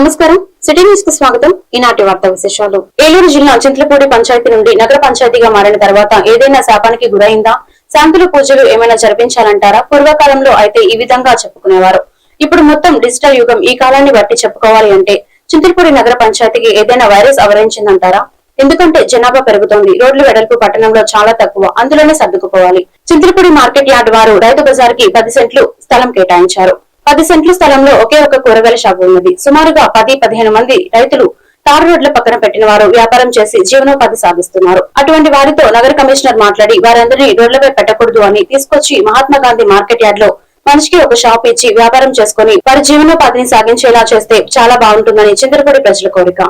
నమస్కారం. సిటీ న్యూస్కు స్వాగతం. ఈనాటి వార్త విశేషాలు. ఏలూరు జిల్లా చింతలపూడి పంచాయతీ నుండి నగర పంచాయతీగా మారిన తర్వాత ఏదైనా శాపానికి గురైందా? శాంతులు పూజలు ఏమైనా జరిపించాలంటారా? పూర్వకాలంలో అయితే ఈ విధంగా చెప్పుకునేవారు. ఇప్పుడు మొత్తం డిజిటల్ యుగం ఈ కాలాన్ని బట్టి చెప్పుకోవాలి అంటే చింతలపూడి నగర పంచాయతీకి ఏదైనా వైరస్ అవరించిందంటారా? ఎందుకంటే జనాభా పెరుగుతోంది. రోడ్లు వెడల్పు పట్టణంలో చాలా తక్కువ. అందులోనే సర్దుకుపోవాలి. చింతలపూడి మార్కెట్ యార్డ్ వారు రైతు బజార్కి పది సెంట్లు స్థలం కేటాయించారు. పది సెంట్ల స్థలంలో ఒకే ఒక కూరగాయల షాపు ఉన్నది. సుమారుగా పది పదిహేను మంది రైతులు తారు రోడ్ల పక్కన పెట్టిన వారు వ్యాపారం చేసి జీవనోపాధి సాగిస్తున్నారు అటువంటి వారితో నగర కమిషనర్ మాట్లాడి వారందరినీ రోడ్లపై పెట్టకూడదు అని తీసుకొచ్చి మహాత్మా గాంధీ మార్కెట్ యార్డ్లో మనిషికి ఒక షాప్ ఇచ్చి వ్యాపారం చేసుకుని వారి జీవనోపాధిని సాగించేలా చేస్తే చాలా బాగుంటుందని చింతలపూడి ప్రజల కోరిక.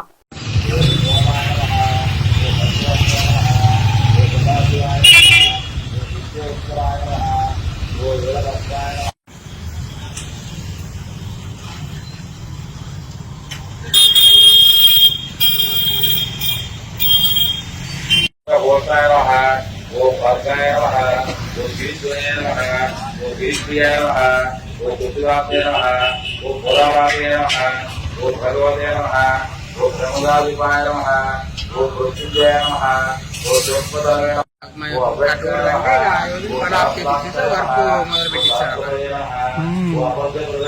बोलताय वह वो भरताय वह वो गिरिजय वह वो गिरिजय वह वो गुजराते वह वो भोलावादे वह वो भगवदे वह वो प्रमुदाधिपाय वह वो मृत्युंजय वह वो द्रौपदाय वो अभ्यर्थाय वह वो अभ्यर्थाय वह वो अभ्यर्थाय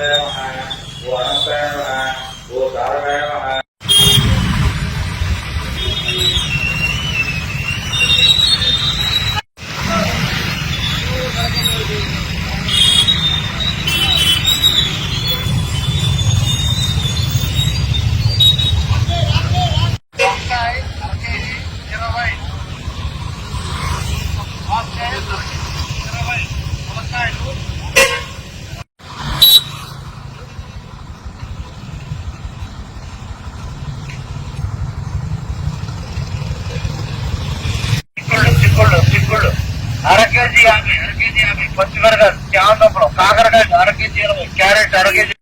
Claro, que sí.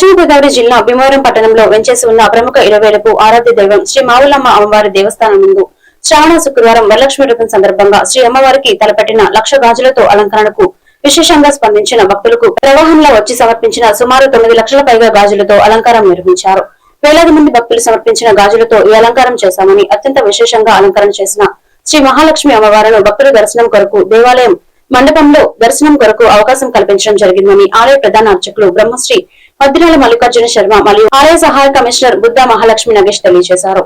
పశ్చిమ గోదావరి జిల్లా భీమవరం పట్టణంలో వెంచేసి ఉన్న ప్రముఖ ఇరవేలకు ఆరాధ్య దైవం శ్రీ మావులమ్మ అమ్మవారి దేవస్థానం ముందు శ్రావణ శుక్రవారం వరలక్ష్మి వ్రతం సందర్భంగా శ్రీ అమ్మవారికి తలపెట్టిన లక్ష గాజులతో అలంకరణకు విశేషంగా స్పందించిన భక్తులకు ప్రవాహంలో వచ్చి సమర్పించిన సుమారు తొమ్మిది లక్షల పైగా గాజులతో అలంకారం నిర్వహించారు. వేలాది మంది భక్తులు సమర్పించిన గాజులతో ఈ అలంకారం చేశామని అత్యంత విశేషంగా అలంకరణ చేసిన శ్రీ మహాలక్ష్మి అమ్మవారిను భక్తుల దర్శనం కొరకు దేవాలయం మండపంలో దర్శనం కొరకు అవకాశం కల్పించడం జరిగిందని ఆలయ ప్రధాన అర్చకులు బ్రహ్మశ్రీ మద్దిరాల మల్లికార్జున శర్మ మరియు ఆలయ సహాయ కమిషనర్ బుద్ధ మహాలక్ష్మి నగేష్ తెలియజేశారు.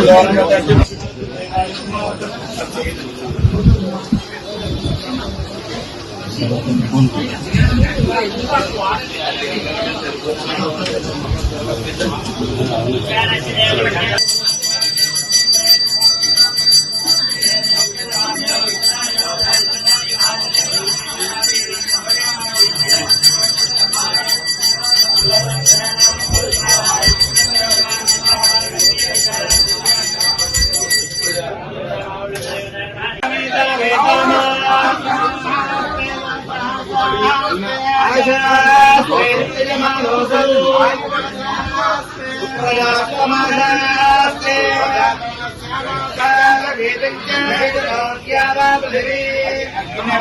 Government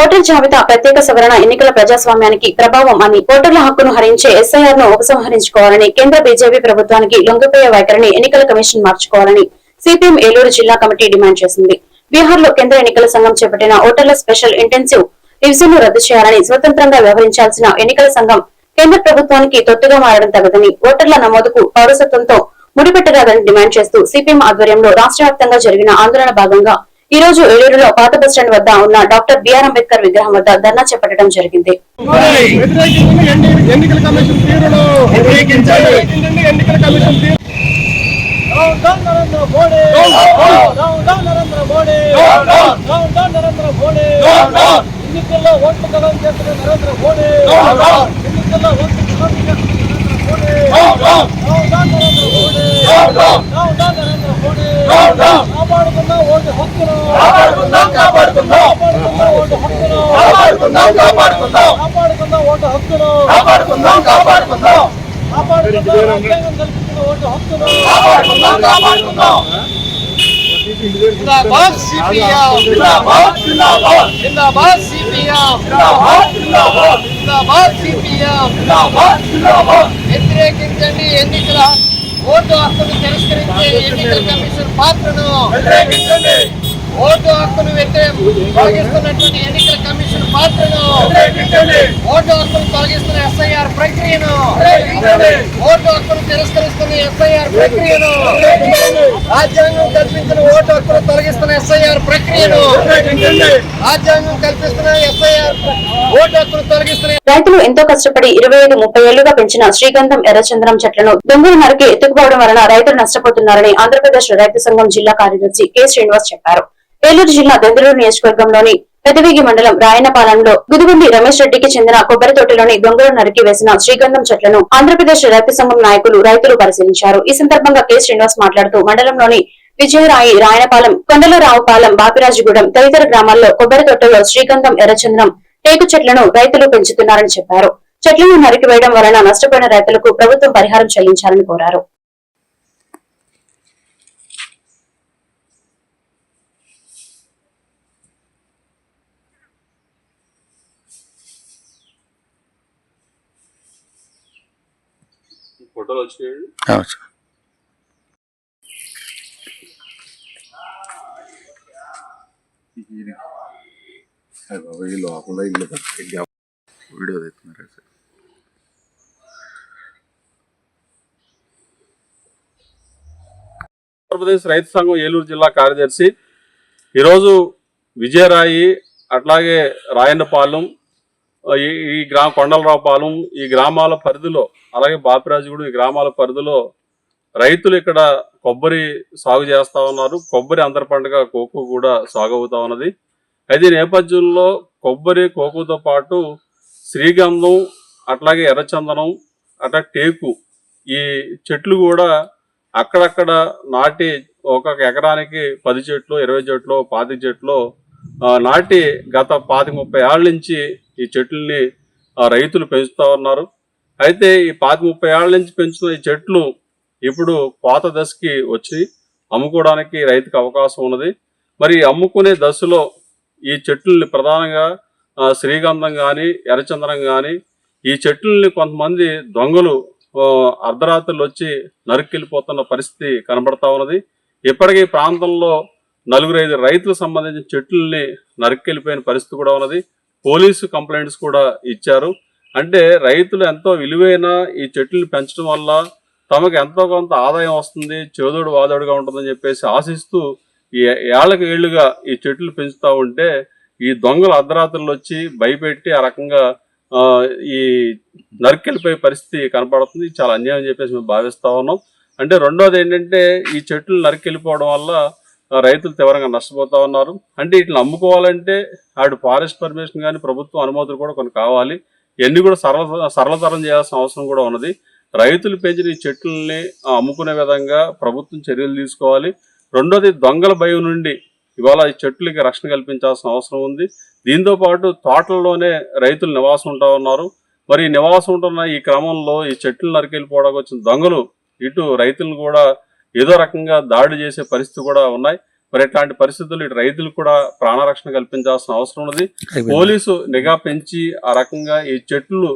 Voter జాబితా ప్రత్యేక సవరణ ఎన్నికల ప్రజాస్వామ్యానికి ప్రభావం అని ఓటర్ల హక్కును హరించే ఎస్ఐఆర్ను ఉపసంహరించుకోవాలని కేంద్ర బీజేపీ ప్రభుత్వానికి లొంగిపోయే వైఖరిని ఎన్నికల కమిషన్ మార్చుకోవాలని సిపిఎం ఏలూరు జిల్లా కమిటీ డిమాండ్ చేసింది. బీహార్లో కేంద్ర ఎన్నికల సంఘం చేపట్టిన ఓటర్ల స్పెషల్ ఇంటెన్సివ్ రివిజన్ను రద్దు చేయాలని స్వతంత్రంగా వ్యవహరించాల్సిన ఎన్నికల సంఘం కేంద్ర ప్రభుత్వానికి తొత్తుగా మారడం తగదని ఓటర్ల నమోదుకు పౌరసత్వంతో ముడిపెట్టరాదని డిమాండ్ చేస్తూ సిపిఎం ఆధ్వర్యంలో రాష్ట్ర వ్యాప్తంగా జరిగిన ఆందోళన భాగంగా ఈ రోజు ఏలూరులో పాత బస్టాండ్ వద్ద ఉన్న డాక్టర్ బిఆర్ అంబేద్కర్ విగ్రహం వద్ద ధర్నా చేపట్టడం జరిగింది. నరేంద్ర మోడీ ఎన్నికల్లో ఓట్లు కలం చేస్తున్న నరేంద్ర మోడీ ఎన్నికల్లో ఓట్లు కలం కాపాడుకుందాం ఓటు హక్కును కాపాడుకుందాం కాపాడుకుందాం ఓటు హక్కును కాపాడుకుందాం కాపాడుకుందాం కాపాడుకుందాం ఓటు హక్కును కాపాడుకుందాం కాపాడుకుందాం కాపాడుకుందాం ఓటు హక్కును కాపాడుకుందాం కాపాడుకుందాం జిందాబాద్ సిపిఎం జిందాబాద్ జిందాబాద్ జిందాబాద్ వ్యతిరేకించండి. ఎన్నికల ఓటు హక్కును తిరస్కరించే ఎన్నికల కమిషన్ పాత్రను ఓటు హక్కును వ్యతిరేక తొలగిస్తున్నటువంటి ఎన్నికల కమిషన్ పాత్రను ఓటు హక్కును తొలగిస్తున్న ఎస్ఐఆర్ ప్రక్రియను ఓటు హక్కును తిరస్కరిస్తున్న ఎస్ఐఆర్ ప్రక్రియను రాజ్యాంగం కల్పించిన ఓటు హక్కును తొలగిస్తున్న ఎస్ఐఆర్ ప్రక్రియను రాజ్యాంగం కల్పిస్తున్న ఎస్ఐఆర్ ఓటు హక్కును తొలగిస్తున్న రైతులు ఎంతో కష్టపడి ఇరవై ఐదు ముప్పై ఏళ్ళుగా పెంచిన శ్రీగంధం ఎర్రచంద్రం చెట్లను దొంగలు నరికి ఎత్తుకుపోవడం వలన రైతులు నష్టపోతున్నారని ఆంధ్రప్రదేశ్ రైతు సంఘం జిల్లా కార్యదర్శి కె శ్రీనివాస్ చెప్పారు. ఏలూరు జిల్లా దెందులూరు నియోజకవర్గంలోని పెదవిగి మండలం రాయనపాలెంలో గుదిగుండి రమేష్ రెడ్డికి చెందిన కొబ్బరి తోటలోని దొంగలు నరికి వేసిన శ్రీగంధం చెట్లను ఆంధ్రప్రదేశ్ రైతు సంఘం నాయకులు రైతులు పరిశీలించారు. ఈ సందర్భంగా కె. శ్రీనివాస్ మాట్లాడుతూ మండలంలోని విజయరాయి రాయనపాలెం కొండలరావుపాలెం బాపిరాజుగూడెం తదితర గ్రామాల్లో కొబ్బరి తోటలో శ్రీగంధం ఎర్రచంద్రం టేకు చెట్లను రైతులు పెంచుతున్నారని చెప్పారు. చెట్లను నరికివేయడం వలన నష్టపోయిన రైతులకు ప్రభుత్వం పరిహారం చెల్లించాలని కోరారు. ఫోటోలు వచ్చినాయండి ఈ లోపల ఇల్లు వీడియో తెస్తున్నారు సార్? ఆంధ్రప్రదేశ్ రైతు సంఘం ఏలూరు జిల్లా కార్యదర్శి. ఈరోజు విజయరాయి అట్లాగే రాయన్నపాలెం ఈ ఈ గ్రామ కొండలరావుపాలెం ఈ గ్రామాల పరిధిలో అలాగే బాపిరాజుగూడెం ఈ గ్రామాల పరిధిలో రైతులు ఇక్కడ కొబ్బరి సాగు చేస్తా ఉన్నారు. కొబ్బరి అంతర పండుగ కోకో కూడా సాగు అవుతా ఉన్నది. అయితే నేపథ్యంలో కొబ్బరి కోకోతో పాటు శ్రీగంధం అట్లాగే ఎర్రచందనం అట్లా టేకు ఈ చెట్లు కూడా అక్కడక్కడ నాటి ఒక ఎకరానికి పది చెట్లు ఇరవై చెట్లు పాతి చెట్లు నాటి గత పాతి ముప్పై ఏళ్ళ నుంచి ఈ చెట్లని రైతులు పెంచుతూ ఉన్నారు. అయితే ఈ పాతి ముప్పై ఏళ్ళ నుంచి పెంచుతున్న ఈ చెట్లు ఇప్పుడు కోత దశకి వచ్చి అమ్ముకోవడానికి రైతుకు అవకాశం ఉన్నది. మరి అమ్ముకునే దశలో ఈ చెట్లని ప్రధానంగా శ్రీగంధం కానీ ఎర్రచందనం కానీ ఈ చెట్లని కొంతమంది దొంగలు అర్ధరాత్రులు వచ్చి నరుక్కెళ్ళిపోతున్న పరిస్థితి కనబడతా ఉన్నది. ఇప్పటికీ ప్రాంతంలో నలుగురు ఐదు రైతులకు సంబంధించిన చెట్లని నరికెళ్ళిపోయిన పరిస్థితి కూడా ఉన్నది. పోలీసు కంప్లైంట్స్ కూడా ఇచ్చారు. అంటే రైతులు ఎంతో విలువైన ఈ చెట్లను పెంచడం వల్ల తమకు ఎంతో కొంత ఆదాయం వస్తుంది చేదోడు వాదోడుగా ఉంటుందని చెప్పేసి ఆశిస్తూ ఈ ఏళ్ళకి ఏళ్ళుగా ఈ చెట్లు పెంచుతూ ఉంటే ఈ దొంగలు అర్ధరాత్రులు వచ్చి భయపెట్టి ఆ రకంగా ఈ నరికెళ్ళిపోయే పరిస్థితి కనపడుతుంది. చాలా అన్యాయం చెప్పేసి మేము భావిస్తూ ఉన్నాం. అంటే రెండోది ఏంటంటే ఈ చెట్లు నరికెళ్ళిపోవడం వల్ల రైతులు తీవ్రంగా నష్టపోతా ఉన్నారు. అంటే వీటిని అమ్ముకోవాలంటే ఆడు ఫారెస్ట్ పర్మిషన్ కానీ ప్రభుత్వం అనుమతులు కూడా కొన్ని కావాలి. ఇవన్నీ కూడా సరళ సరళతరం చేయాల్సిన అవసరం కూడా ఉన్నది. రైతులు పెంచిన ఈ చెట్లని అమ్ముకునే విధంగా ప్రభుత్వం చర్యలు తీసుకోవాలి. రెండోది దొంగల భయం నుండి ఇవాళ ఈ చెట్లకి రక్షణ కల్పించాల్సిన అవసరం ఉంది. దీంతో పాటు తోటల్లోనే రైతులు నివాసం ఉంటా ఉన్నారు. మరి ఈ నివాసం ఉంటున్న ఈ క్రమంలో ఈ చెట్లు నరికెళ్ళిపోవడానికి వచ్చిన దొంగలు ఇటు రైతులను కూడా ఏదో రకంగా దాడి చేసే పరిస్థితి కూడా ఉన్నాయి. మరి ఇట్లాంటి పరిస్థితులు ఇటు రైతులు కూడా ప్రాణరక్షణ కల్పించాల్సిన అవసరం ఉన్నది. పోలీసు నిఘా పెంచి ఆ రకంగా ఈ చెట్లు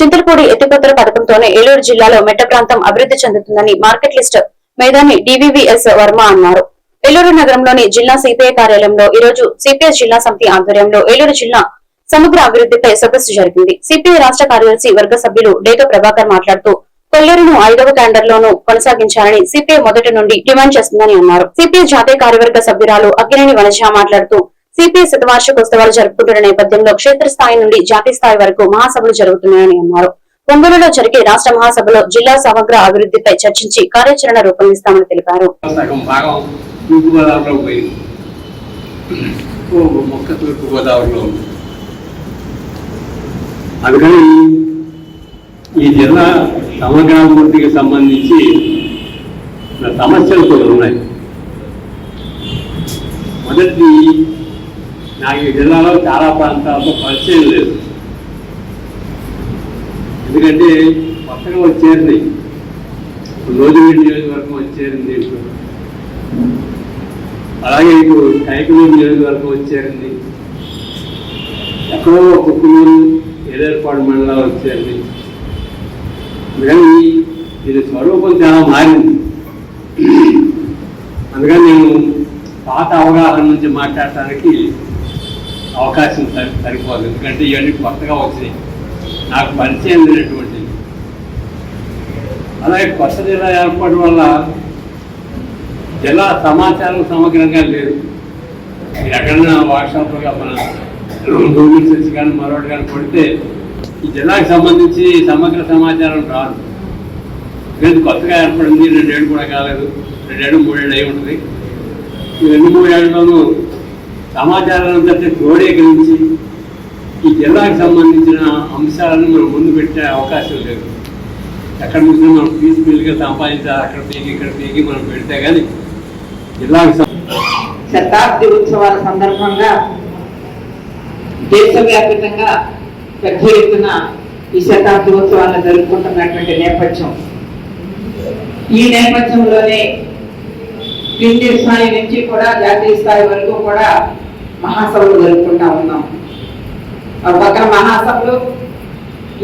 చింతలపూడి ఎత్తిపోతల పథకంతోనే ఏలూరు జిల్లాలో మెట్ట ప్రాంతం అభివృద్ధి చెందుతుందని మార్కెట్ లిస్ట్ మేధాని డివివిఎస్ వర్మ అన్నారు. ఏలూరు నగరంలోని జిల్లా సిపిఐ కార్యాలయంలో ఈ రోజు సిపిఐ జిల్లా సమితి ఆధ్వర్యంలో ఏలూరు జిల్లా సమగ్ర అభివృద్ధిపై సదస్సు జరిగింది సిపిఐ రాష్ట్ర కార్యదర్శి వర్గ సభ్యులు డేగ ప్రభాకర్ మాట్లాడుతూ కొల్లేరును ఐదవ క్యాడర్ లోనూ కొనసాగించాలని సిపిఐ మొదటి నుండి డిమాండ్ చేస్తుందని అన్నారు. సిపిఐ జాతీయ కార్యవర్గ సభ్యురాలు అక్కినేని వనజ మాట్లాడుతూ సిపిఐ శతవార్షికోత్సవాలు జరుపుకుంటున్న నేపథ్యంలో క్షేత్రస్థాయి నుండి జాతీయ స్థాయి వరకు మహాసభలు జరుగుతున్నాయని అన్నారు. ఒంగోలులో జరిగే రాష్ట్ర మహాసభలో జిల్లా సమగ్ర అభివృద్ధిపై చర్చించి కార్యాచరణ రూపొందిస్తామని తెలిపారు. అందుకని ఈ జిల్లా సమగ్రాభివృద్ధికి సంబంధించి సమస్యలు కూడా ఉన్నాయి. మొదటి నాకు ఈ జిల్లాలో చాలా ప్రాంతాలతో పరిచయం లేదు. ఎందుకంటే కొత్తగా వచ్చేది రోజుగడ్డి నియోజకవర్గం వచ్చేరింది అలాగే ఇప్పుడు కైకలూరు నియోజకవర్గం వచ్చేరింది ఎక్కడో కుక్కునూరు ఏలేర్పాడు మండలాలు వచ్చేరింది అందుకని ఇది స్వరూపం చాలా మారింది. అందుకని నేను పాత అవగాహన నుంచి మాట్లాడటానికి అవకాశం సరి సరిపోదు. ఎందుకంటే ఇవన్నీ కొత్తగా వచ్చినాయి. నాకు పరిచయం లేనటువంటివి. అలాగే కొత్త జిల్లా ఏర్పాటు వల్ల జిల్లా సమాచారం సమగ్రంగా లేదు. ఎక్కడన్నా ఎక్కడైనా వాట్సాప్లో మన గూగుల్ సెర్చ్ కానీ మరొకటి కానీ కొడితే ఈ జిల్లాకు సంబంధించి సమగ్ర సమాచారం రాదు. లేదు కొత్తగా ఏర్పడింది రెండేళ్ళు కూడా కాలేదు. రెండేళ్ళు మూడేళ్ళు అయి ఉంటుంది ఈ రెండు మూడేళ్ళలోనూ సమాచారాన్ని అంతటి క్రోడీకరించి ఈ జిల్లాకు సంబంధించిన అంశాలను మనం ముందు పెట్టే అవకాశం లేదు. ఎక్కడ నుంచి మనం పీస్ఫుల్గా సంపాదించాలి అక్కడ పీకి ఇక్కడ పీకి మనం పెడితే కానీ జిల్లాకు శతాబ్ది ఉత్సవాల సందర్భంగా దేశవ్యాప్తంగా పెద్ద ఎత్తున ఈ శతాబ్దోత్సవాలను జరుపుకుంటున్నటువంటి నేపథ్యం. ఈ నేపథ్యంలోనే కింది స్థాయి నుంచి కూడా జాతీయ స్థాయి వరకు కూడా మహాసభలు జరుపుకుంటా ఉన్నాం. ఒక మహాసభలు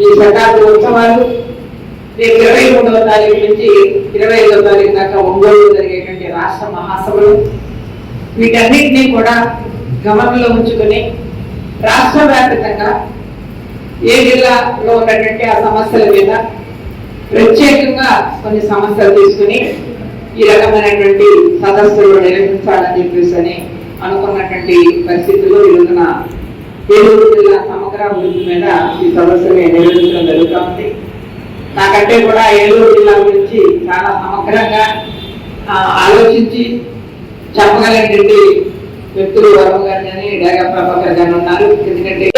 ఈ శతాబ్ది ఉత్సవాలు రేపు ఇరవై మూడవ తారీఖు నుంచి ఇరవై ఐదవ తారీఖు దాకా ఒంగోలు జరిగేటువంటి రాష్ట్ర మహాసభలు. వీటన్నిటినీ కూడా గమనంలో ఉంచుకొని రాష్ట్ర వ్యాప్తంగా ఏ జిల్లాలో ఉన్నటువంటి ఆ సమస్యల మీద ప్రత్యేకంగా కొన్ని సమస్యలు తీసుకుని ఈ రకమైనటువంటి సదస్సులు నిర్వహించాలని చెప్పేసి అని అనుకున్నటువంటి పరిస్థితుల్లో ఈరోజున ఏలూరు జిల్లా సమగ్ర అభివృద్ధి మీద ఈ సదస్సుని నిర్వహించడం జరుగుతూ ఉంది. నాకంటే కూడా ఏలూరు జిల్లా గురించి చాలా సమగ్రంగా ఆలోచించి చెప్పగలిగినటువంటి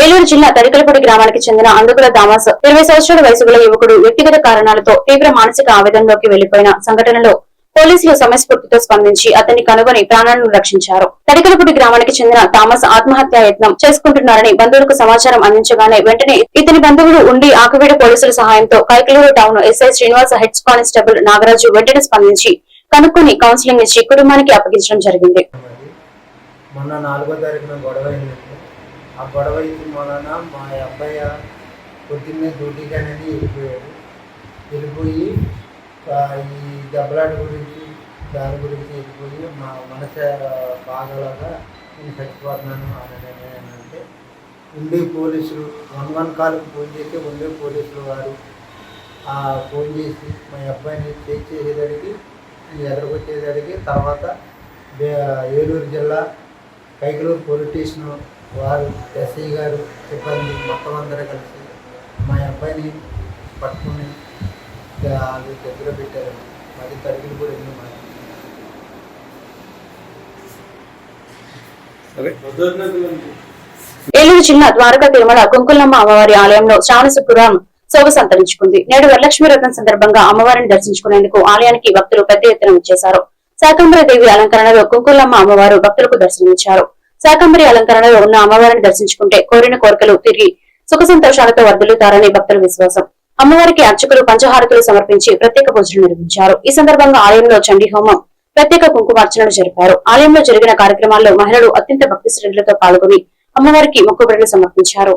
ఏలూరు జిల్లా తరికలపూడి గ్రామానికి చెందిన అందుకుల దామాస్ ఇరవై సంవత్సరాల వయసు గల యువకుడు వ్యక్తిగత కారణాలతో తీవ్ర మానసిక ఆవేదనలోకి వెళ్ళిపోయిన సంఘటనలో పోలీసులు సమయస్ఫూర్తితో స్పందించి అతన్ని కనుగొని ప్రాణాలను రక్షించారు. తడికలపూడి గ్రామానికి చెందిన థామస్ ఆత్మహత్యా యత్నం చేసుకుంటున్నారని బంధువులకు సమాచారం అందించగానే వెంటనే ఇతని బంధువులు ఉండి ఆకువీడు పోలీసుల సహాయంతో Kaikaluru town SI Srinivasa head constable Nagaraju వెంటనే స్పందించి కనుక్కొని కౌన్సిలింగ్ ఇచ్చి కుటుంబానికి అప్పగించడం జరిగింది. మొన్న నాలుగో తారీఖున గొడవ అయిందండి ఆ గొడవ అయిన మొన్న మా అబ్బాయి పొద్దున్నే డ్యూటీకి అనేది వెళ్ళిపోయాడు. వెళ్ళిపోయి ఈ దెబ్బలాట గురించి దాని గురించి వెళ్ళిపోయి మా మనసు బాగాలాగా నేను చచ్చిపోతున్నాను అని అంటే ఉండే పోలీసులు వన్ వన్ కాల్కి ఫోన్ చేస్తే ఉండే పోలీసులు వారు ఆ ఫోన్ చేసి మా అబ్బాయిని చెక్ చేసేదానికి ఎదురుకొచ్చేదానికి తర్వాత ఏలూరు జిల్లా కైకలూరు పోలీస్ స్టేషన్ వారు ఎస్ఐ గారు సిబ్బంది మొత్తం అందరూ కలిసి మా అబ్బాయిని పట్టుకుని అది దగ్గర పెట్టారు. అది తరిగిలు కూడా ఎన్ని మాది ఏలూరు జిల్లా ద్వారకా తిరుమల కుంకులమ్మ అమ్మవారి ఆలయంలో శ్రావణ శుక్రవారం శోభ సంతరించుకుంది. నేడు వరలక్ష్మి వ్రతం సందర్భంగా అమ్మవారిని దర్శించుకునేందుకు ఆలయానికి భక్తులు పెద్ద ఎత్తున వచ్చేశారు. శాకంబరి దేవి అలంకరణలో కుంకులమ్మ అమ్మవారు భక్తులకు దర్శనమిచ్చారు. శాకంబరి అలంకరణలో ఉన్న అమ్మవారిని దర్శించుకుంటే కోరిన కోరికలు తిరిగి సుఖ సంతోషాలతో వర్ధలుతారని భక్తుల విశ్వాసం. అమ్మవారికి అర్చకులు పంచహారతులు సమర్పించి ప్రత్యేక పూజలు నిర్వహించారు. ఈ సందర్భంగా ఆలయంలో చండీ హోమం ప్రత్యేక కుంకుమార్చనలు జరిపారు. ఆలయంలో జరిగిన కార్యక్రమాల్లో మహిళలు అత్యంత భక్తి శ్రేణులతో పాల్గొని అమ్మవారికి మొక్కుబడులు సమర్పించారు.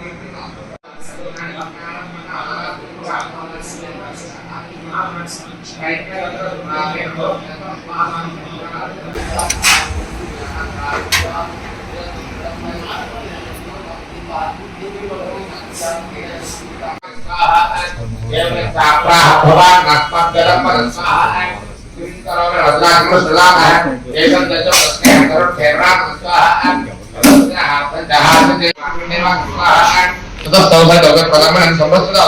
tetap taubat taubat pertama dan sombong sudah